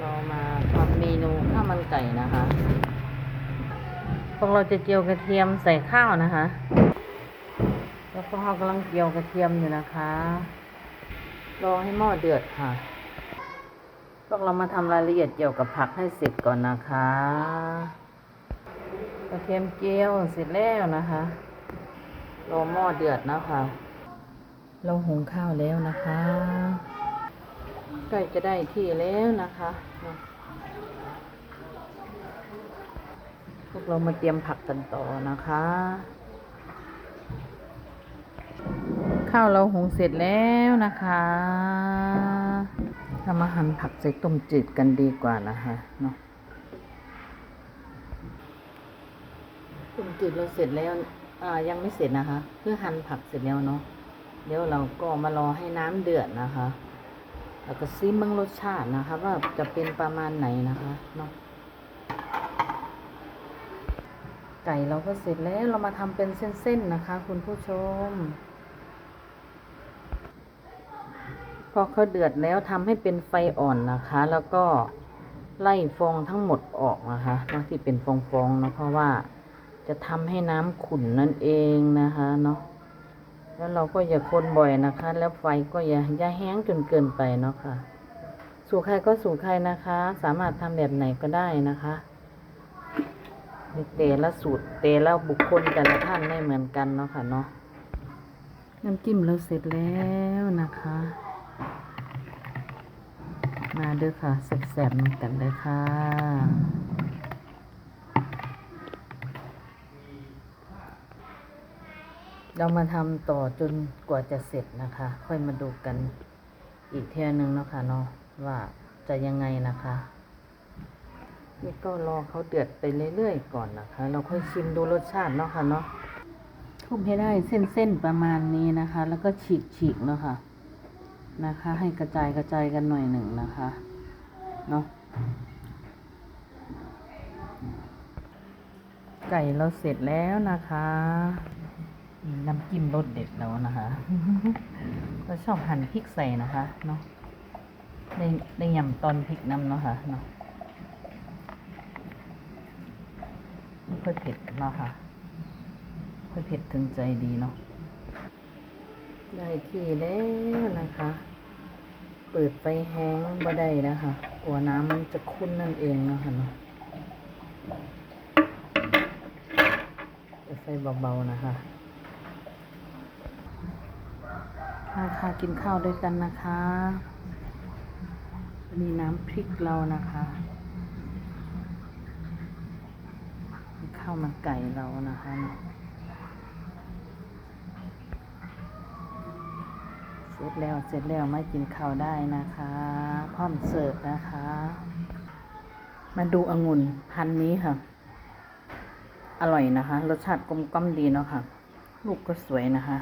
เรามาทำเมนูข้าวมันไก่นะคะ พวกเราจะเจียวกระเทียมใส่ข้าวนะคะ แล้วก็เรากำลังเจียวกระเทียมอยู่นะคะ รอให้หม้อเดือดค่ะ พวกเรามาทำรายละเอียดเกี่ยวกับผักให้เสร็จก่อนนะคะ กระเทียมเจียวเสร็จแล้วนะคะ รอหม้อเดือดนะคะ เราหุงข้าวแล้วนะคะ ใกล้จะได้ที่แล้วนะคะเนาะพวกเรามาเตรียมผักกันต่อนะคะ ข้าวเราหุงเสร็จแล้วนะคะเรามาหั่นผักใส่ต้มจืดกันดีกว่านะคะเนาะต้มจืดเราเสร็จแล้วอ่ายังไม่เสร็จนะคะ เพื่อหั่นผักเสร็จแล้วเนาะเดี๋ยวเราก็มารอให้น้ำเดือดนะคะ แล้วก็ซิมเบิ่งรสชาตินะคะ ว่าจะเป็นประมาณไหนนะคะเนาะไก่เราก็เสร็จแล้วเรามาทำเป็นเส้นๆนะคะ คุณผู้ชม พอเขาเดือดแล้วทำให้เป็นไฟอ่อนนะคะ แล้วก็ไล่ฟองทั้งหมดออกนะคะเนาะที่เป็นฟองๆนะเพราะว่าจะทำให้น้ำขุ่นนั่นเองนะคะเนาะ แล้วเราก็อย่าคนบ่อยนะคะ แล้วไฟก็อย่าอย่าแห้งจนเกินไปเนาะค่ะ สู่ใครก็สู่ใครนะคะ สามารถทำแบบไหนก็ได้นะคะแต่ละสูตรแต่ละบุคคลแต่ละท่านไม่เหมือนกันเนาะค่ะเนาะน้ำจิ้มเราเสร็จแล้วนะคะ มาเด้อค่ะแซ่บๆนำกันเลยค่ะ เรามาทำต่อจนกว่าจะเสร็จนะคะ ค่อยมาดูกันอีกเท่านึงเนาะค่ะเนาะว่าจะยังไงนะคะนี่ก็รอเขาเดือดไปเรื่อยๆก่อนนะคะ เราค่อยชิมดูรสชาติเนาะค่ะเนาะทุบให้ได้เส้นๆประมาณนี้นะคะ แล้วก็ฉีกๆเนาะค่ะนะคะ ให้กระจายกระจายกันหน่อยหนึ่งนะคะเนาะไก่เราเสร็จแล้วนะคะ นี่น้ำจิ้มรสเด็ดแล้วนะคะเราชอบหั่นพริกใส่นะคะเนาะได้ได้ยำตอนพริกน้ำเนาะค่ะเนาะไม่ค่อยเผ็ดเนาะค่ะค่อยเผ็ดถึงใจดีเนาะได้ที่แล้วนะคะ เปิดไฟแห้งบ่ได้นะคะกลัวน้ำมันจะขุ่นนั่นเองเนาะค่ะเนาะไฟเบาๆนะคะ มาค่ะกินข้าวด้วยกันนะคะมีน้ำพริกเรานะคะข้าวมันไก่เรานะคะเสร็จแล้วเสร็จแล้วมากินข้าวได้นะคะ พร้อมเสิร์ฟนะคะ มาดูองุ่นพันนี้ค่ะ อร่อยนะคะ รสชาติกลมกล่อมดีเนาะค่ะ ลูกก็สวยนะคะ